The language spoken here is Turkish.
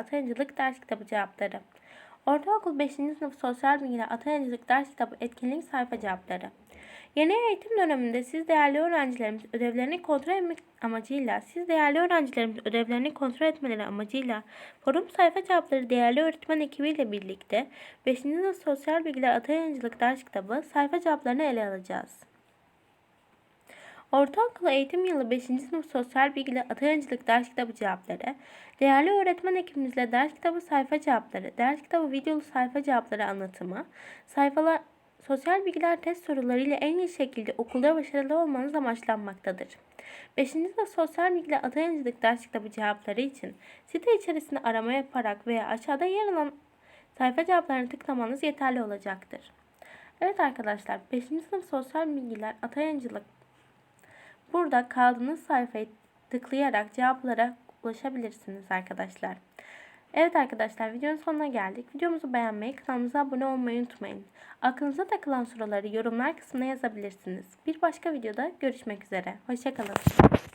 Atayıncılık Ders Kitabı Cevapları Ortaokul 5. sınıf Sosyal Bilgiler Atayıncılık Ders Kitabı Etkinlik Sayfa Cevapları Yeni eğitim döneminde siz değerli öğrencilerimiz ödevlerini kontrol etmek amacıyla, siz değerli öğrencilerimiz ödevlerini kontrol etmeleri amacıyla forum sayfa cevapları değerli öğretmen ekibiyle birlikte 5. sınıf Sosyal Bilgiler Atayıncılık Ders Kitabı sayfa cevaplarını ele alacağız. Ortaokul eğitim yılı 5. sınıf sosyal bilgiler atayıncılık ders kitabı cevapları, değerli öğretmen ekibimizle ders kitabı sayfa cevapları, ders kitabı videolu sayfa cevapları anlatımı, sayfalar sosyal bilgiler test soruları ile en iyi şekilde okulda başarılı olmanız amaçlanmaktadır. 5. sınıf sosyal bilgiler atayıncılık ders kitabı cevapları için site içerisinde arama yaparak veya aşağıda yer alan sayfa cevaplarını tıklamanız yeterli olacaktır. Evet arkadaşlar 5. sınıf sosyal bilgiler atayıncılık Burada kaldığınız sayfayı tıklayarak cevaplara ulaşabilirsiniz arkadaşlar. Evet arkadaşlar videonun sonuna geldik. Videomuzu beğenmeyi, kanalımıza abone olmayı unutmayın. Aklınıza takılan soruları yorumlar kısmına yazabilirsiniz. Bir başka videoda görüşmek üzere. Hoşçakalın.